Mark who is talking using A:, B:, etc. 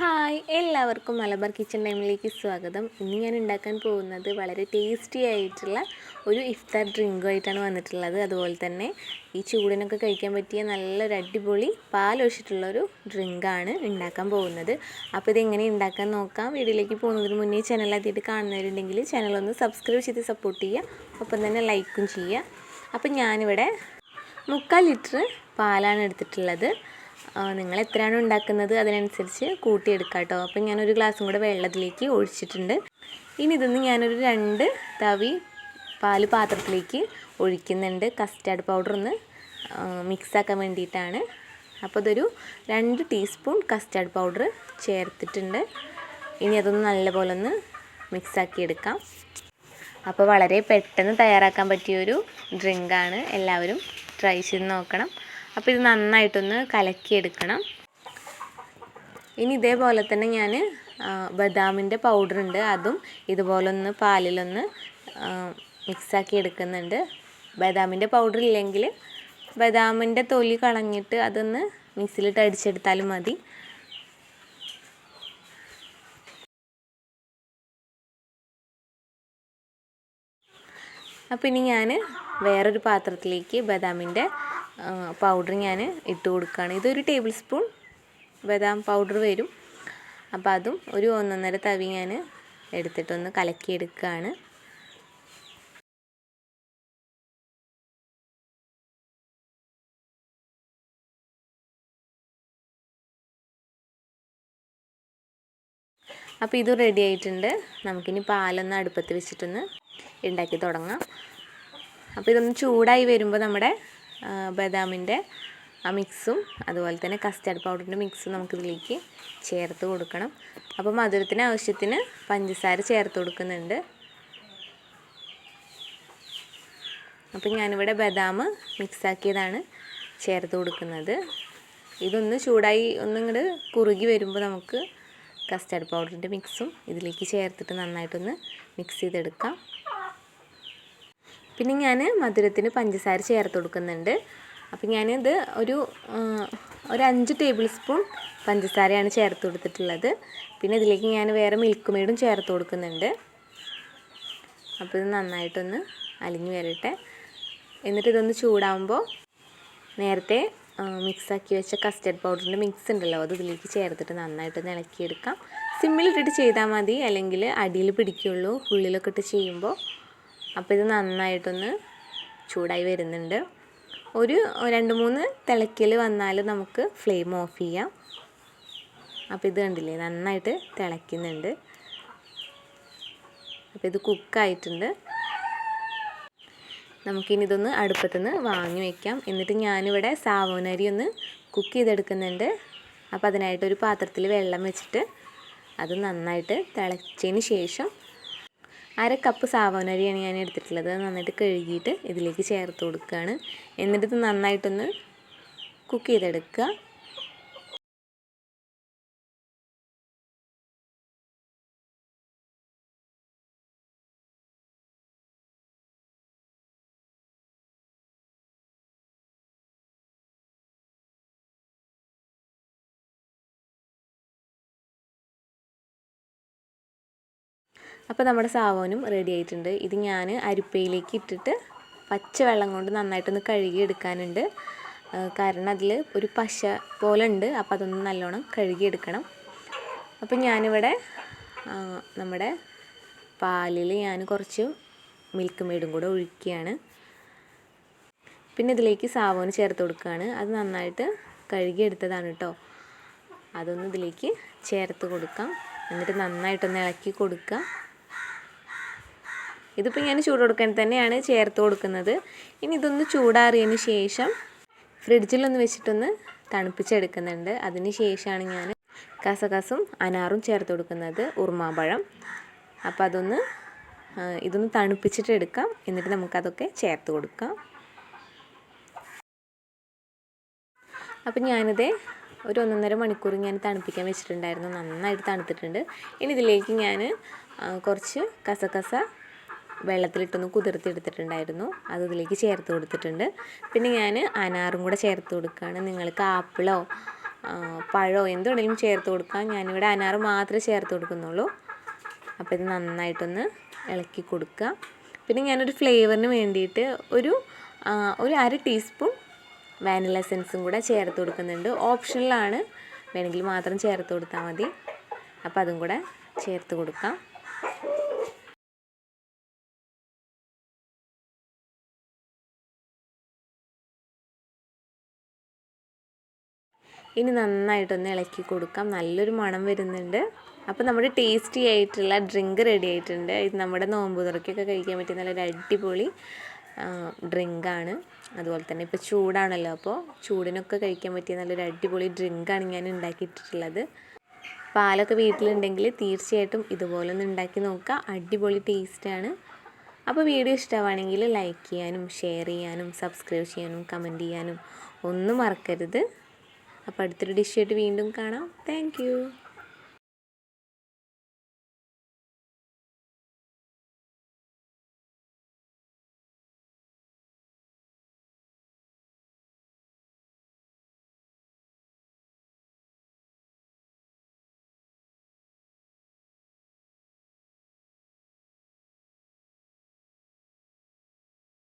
A: Hi എല്ലാവർക്കും Malabar kitchen ടൈമിലേക്ക് സ്വാഗതം. ഇന്ന് ഞാൻ ഉണ്ടാക്കാൻ പോകുന്നത് വളരെ ടേസ്റ്റി ആയിട്ടുള്ള ഒരു ഇഫ്താർ ഡ്രിങ്കുമായിട്ടാണ് വന്നിട്ടുള്ളത്. അതുപോലെ തന്നെ ഈ ചൂടിനൊക്കെ കഴിക്കാൻ പറ്റിയ നല്ലൊരു അടിപൊളി പാലൊഴിച്ചിട്ടുള്ളൊരു ഡ്രിങ്കാണ് ഉണ്ടാക്കാൻ പോകുന്നത്. അപ്പോൾ ഇതെങ്ങനെ ഉണ്ടാക്കാൻ നോക്കാം. വീഡിയോയിലേക്ക് പോകുന്നതിന് മുന്നേ ചാനൽ ആദ്യമായിട്ട് കാണുന്നവരുണ്ടെങ്കിൽ ചാനലൊന്ന് സബ്സ്ക്രൈബ് ചെയ്ത് സപ്പോർട്ട് ചെയ്യുക. ഒപ്പം തന്നെ ലൈക്കും ചെയ്യുക. അപ്പോൾ ഞാനിവിടെ മുക്കാൽ ലിറ്റർ പാലാണ് എടുത്തിട്ടുള്ളത്. നിങ്ങൾ എത്രയാണ് ഉണ്ടാക്കുന്നത്? അതിനനുസരിച്ച് കൂട്ടിയെടുക്കാം കേട്ടോ അപ്പം ഞാനൊരു ഗ്ലാസ്സും കൂടെ വെള്ളത്തിലേക്ക് ഒഴിച്ചിട്ടുണ്ട്. ഇനി ഇതൊന്ന് ഞാനൊരു രണ്ട് തവി പാൽ പാത്രത്തിലേക്ക് ഒഴിക്കുന്നുണ്ട്. കസ്റ്റാർഡ് പൗഡർ ഒന്ന് മിക്സാക്കാൻ വേണ്ടിയിട്ടാണ്. അപ്പോൾ ഇതൊരു രണ്ട് ടീസ്പൂൺ കസ്റ്റാർഡ് പൗഡർ ചേർത്തിട്ടുണ്ട്. ഇനി അതൊന്ന് നല്ലപോലെ ഒന്ന് മിക്സാക്കിയെടുക്കാം അപ്പോൾ വളരെ പെട്ടെന്ന് തയ്യാറാക്കാൻ പറ്റിയൊരു ഡ്രിങ്കാണ് എല്ലാവരും ട്രൈ ചെയ്ത് നോക്കണം. അപ്പോൾ ഇത് നന്നായിട്ടൊന്ന് കലക്കിയെടുക്കണം. ഇനി ഇതേപോലെ തന്നെ ഞാൻ ബദാമിന്റെ പൗഡർ ഉണ്ട്. അതും ഇതുപോലൊന്ന് പാലിലൊന്ന് മിക്സാക്കി എടുക്കുന്നുണ്ട്. ബദാമിന്റെ പൗഡർ ഇല്ലെങ്കിൽ ബദാമിന്റെ തൊലി കളഞ്ഞിട്ട് അതൊന്ന് മിക്സിയിലിട്ട് അടിച്ചെടുത്താലും മതി. അപ്പോൾ ഇനി ഞാൻ വേറൊരു പാത്രത്തിലേക്ക് ബദാമിന്റെ പൗഡർ ഞാൻ ഇട്ട് കൊടുക്കുകയാണ് ഇതൊരു ടേബിൾ സ്പൂൺ ബദാം പൗഡർ വരും. അപ്പോൾ അതും ഒരു ഒന്നൊന്നര തവി ഞാൻ എടുത്തിട്ടൊന്ന് കലക്കിയെടുക്കുകയാണ് അപ്പോൾ ഇത് റെഡി ആയിട്ടുണ്ട്. നമുക്കിനി പാലൊന്ന് അടുപ്പത്ത് വെച്ചിട്ടൊന്ന് ഉണ്ടാക്കി തുടങ്ങാം. അപ്പോൾ ഇതൊന്ന് ചൂടായി വരുമ്പോൾ നമ്മുടെ ബദാമിന്റെ ആ മിക്സും അതുപോലെ തന്നെ കസ്റ്റാർഡ് പൗഡറിന്റെ മിക്സും നമുക്കിതിലേക്ക് ചേർത്ത് കൊടുക്കണം. അപ്പോൾ മധുരത്തിന് ആവശ്യത്തിന് പഞ്ചസാര ചേർത്ത് കൊടുക്കുന്നുണ്ട്. അപ്പം ഞാനിവിടെ ബദാം മിക്സാക്കിയതാണ് ചേർത്ത് കൊടുക്കുന്നത്. ഇതൊന്ന് ചൂടായി ഒന്നിങ്ങോട്ട് കുറുകി വരുമ്പോൾ നമുക്ക് കസ്റ്റാർഡ് പൗഡറിന്റെ മിക്സും ഇതിലേക്ക് ചേർത്തിട്ട് നന്നായിട്ടൊന്ന് മിക്സ് ചെയ്തെടുക്കാം. പിന്നെ ഞാൻ മധുരത്തിന് പഞ്ചസാര ചേർത്ത് കൊടുക്കുന്നുണ്ട്. അപ്പം ഞാനിത് ഒരു ഒരു അഞ്ച് ടേബിൾ സ്പൂൺ പഞ്ചസാരയാണ് ചേർത്ത് കൊടുത്തിട്ടുള്ളത്. പിന്നെ ഇതിലേക്ക് ഞാൻ വേറെ മിൽക്ക് മെയ്ഡും ചേർത്ത് കൊടുക്കുന്നുണ്ട്. അപ്പോൾ ഇത് നന്നായിട്ടൊന്ന് അലിഞ്ഞു വരട്ടെ. എന്നിട്ട് ഇതൊന്ന് ചൂടാകുമ്പോൾ നേരത്തെ മിക്സാക്കി വെച്ച കസ്റ്റർഡ് പൗഡറിന്റെ മിക്സ് ഉണ്ടല്ലോ അത് ഇതിലേക്ക് ചേർത്തിട്ട് നന്നായിട്ട് ഇളക്കിയെടുക്കാം. സിമ്മിലിട്ടിട്ട് ചെയ്താൽ മതി അല്ലെങ്കിൽ അടിയിൽ പിടിക്കുള്ളൂ ഉള്ളിലൊക്കെ ഇട്ട് ചെയ്യുമ്പോൾ. അപ്പോൾ ഇത് നന്നായിട്ടൊന്ന് ചൂടായി വരുന്നുണ്ട്. ഒരു രണ്ട് മൂന്ന് തിളയ്ക്കൽ വന്നാൽ നമുക്ക് ഫ്ലെയിം ഓഫ് ചെയ്യാം. അപ്പോൾ ഇത് കണ്ടില്ലേ നന്നായിട്ട് തിളയ്ക്കുന്നുണ്ട്. അപ്പോൾ ഇത് കുക്കായിട്ടുണ്ട് നമുക്കിനി ഇതൊന്ന് അടുപ്പത്തുനിന്ന് വാങ്ങി വയ്ക്കാം എന്നിട്ട് ഞാനിവിടെ സാവോനരി ഒന്ന് കുക്ക് ചെയ്തെടുക്കുന്നുണ്ട്. അപ്പോൾ അതിനായിട്ടൊരു പാത്രത്തിൽ വെള്ളം വെച്ചിട്ട് അത് നന്നായിട്ട് തിളച്ചതിന് ശേഷം അര കപ്പ് സാവോനരിയാണ് ഞാൻ എടുത്തിട്ടുള്ളത്. നന്നായിട്ട് കഴുകിയിട്ട് ഇതിലേക്ക് ചേർത്ത് കൊടുക്കുകയാണ് എന്നിട്ട് ഇത് നന്നായിട്ടൊന്ന് കുക്ക് ചെയ്തെടുക്കുക. അപ്പോൾ നമ്മുടെ സാവോനും റെഡി ആയിട്ടുണ്ട്. ഇത് ഞാൻ അരിപ്പയിലേക്ക് ഇട്ടിട്ട് പച്ചവെള്ളം കൊണ്ട് നന്നായിട്ടൊന്ന് കഴുകി എടുക്കാനുണ്ട് കാരണം അതിൽ ഒരു പശ പോലെ ഉണ്ട് അപ്പോൾ അതൊന്ന് നല്ലോണം കഴുകിയെടുക്കണം. അപ്പം ഞാനിവിടെ നമ്മുടെ പാലിൽ ഞാൻ കുറച്ച് മിൽക്ക് മെയ്ഡും കൂടെ ഒഴിക്കുകയാണ്. പിന്നെ ഇതിലേക്ക് സാവോന് ചേർത്ത് കൊടുക്കുകയാണ്. അത് നന്നായിട്ട് കഴുകിയെടുത്തതാണ് കേട്ടോ അതൊന്ന് ഇതിലേക്ക് ചേർത്ത് കൊടുക്കാം. എന്നിട്ട് നന്നായിട്ടൊന്ന് ഇളക്കി കൊടുക്കുക. ഇതിപ്പോൾ ഞാൻ ചൂട് കൊടുക്കാൻ തന്നെയാണ് ചേർത്ത് കൊടുക്കുന്നത്. ഇനി ഇതൊന്ന് ചൂടാറിയതിന് ശേഷം ഫ്രിഡ്ജിലൊന്ന് വെച്ചിട്ടൊന്ന് തണുപ്പിച്ചെടുക്കുന്നുണ്ട്. അതിന് ശേഷമാണ് ഞാൻ കസകസും അനാറും ചേർത്ത് കൊടുക്കുന്നത് ഉറുമാമ്പഴം. അപ്പോൾ അതൊന്ന് ഇതൊന്ന് തണുപ്പിച്ചിട്ട് എടുക്കാം. എന്നിട്ട് നമുക്കതൊക്കെ ചേർത്ത് കൊടുക്കാം. അപ്പം ഞാനിത് ഒരു ഒന്നൊന്നര മണിക്കൂർ ഞാൻ തണുപ്പിക്കാൻ വെച്ചിട്ടുണ്ടായിരുന്നു. നന്നായിട്ട് തണുത്തിട്ടുണ്ട്. ഇനി ഇതിലേക്ക് ഞാൻ കുറച്ച് കസകസ വെള്ളത്തിലിട്ടൊന്ന് കുതിർത്തിയെടുത്തിട്ടുണ്ടായിരുന്നു. അത് ഇതിലേക്ക് ചേർത്ത് കൊടുത്തിട്ടുണ്ട്. പിന്നെ ഞാൻ അനാറും കൂടെ ചേർത്ത് കൊടുക്കുകയാണ്. നിങ്ങൾക്ക് ആപ്പിളോ പഴമോ എന്തുണ്ടെങ്കിലും ചേർത്ത് കൊടുക്കാം. ഞാനിവിടെ അനാറ് മാത്രമേ ചേർത്ത് കൊടുക്കുന്നുള്ളൂ. അപ്പോൾ ഇത് നന്നായിട്ടൊന്ന് ഇളക്കി കൊടുക്കുക. പിന്നെ ഞാനൊരു ഫ്ലേവറിന് വേണ്ടിയിട്ട് ഒരു ഒരു അര ടീസ്പൂൺ വാനില എസൻസും കൂടെ ചേർത്ത് കൊടുക്കുന്നുണ്ട്. ഓപ്ഷനിലാണ്. വേണമെങ്കിൽ മാത്രം ചേർത്ത് കൊടുത്താൽ മതി. അപ്പോൾ അതും കൂടെ ചേർത്ത് കൊടുക്കാം. ഇനി നന്നായിട്ടൊന്ന് ഇളക്കി കൊടുക്കാം. നല്ലൊരു മണം വരുന്നുണ്ട്. അപ്പോൾ നമ്മുടെ ടേസ്റ്റി ആയിട്ടുള്ള ഡ്രിങ്ക് റെഡി ആയിട്ടുണ്ട്. ഇത് നമ്മുടെ നോമ്പ് തുറക്കൊക്കെ കഴിക്കാൻ പറ്റിയ നല്ലൊരു അടിപൊളി ഡ്രിങ്കാണ് അതുപോലെ തന്നെ ഇപ്പോൾ ചൂടാണല്ലോ. അപ്പോൾ ചൂടിനൊക്കെ കഴിക്കാൻ പറ്റിയ നല്ലൊരു അടിപൊളി ഡ്രിങ്കാണ് ഞാൻ ഉണ്ടാക്കിയിട്ടുള്ളത്. പാലൊക്കെ വീട്ടിലുണ്ടെങ്കിൽ തീർച്ചയായിട്ടും ഇതുപോലെ ഒന്ന് ഉണ്ടാക്കി നോക്കുക. അടിപൊളി ടേസ്റ്റാണ് അപ്പോൾ വീഡിയോ ഇഷ്ടമാണെങ്കിൽ ലൈക്ക് ചെയ്യാനും ഷെയർ ചെയ്യാനും സബ്സ്ക്രൈബ് ചെയ്യാനും കമന്റ് ചെയ്യാനും ഒന്നും മറക്കരുത്. അപ്പോൾ അടുത്തൊരു ഡിഷായിട്ട് വീണ്ടും കാണാം. താങ്ക്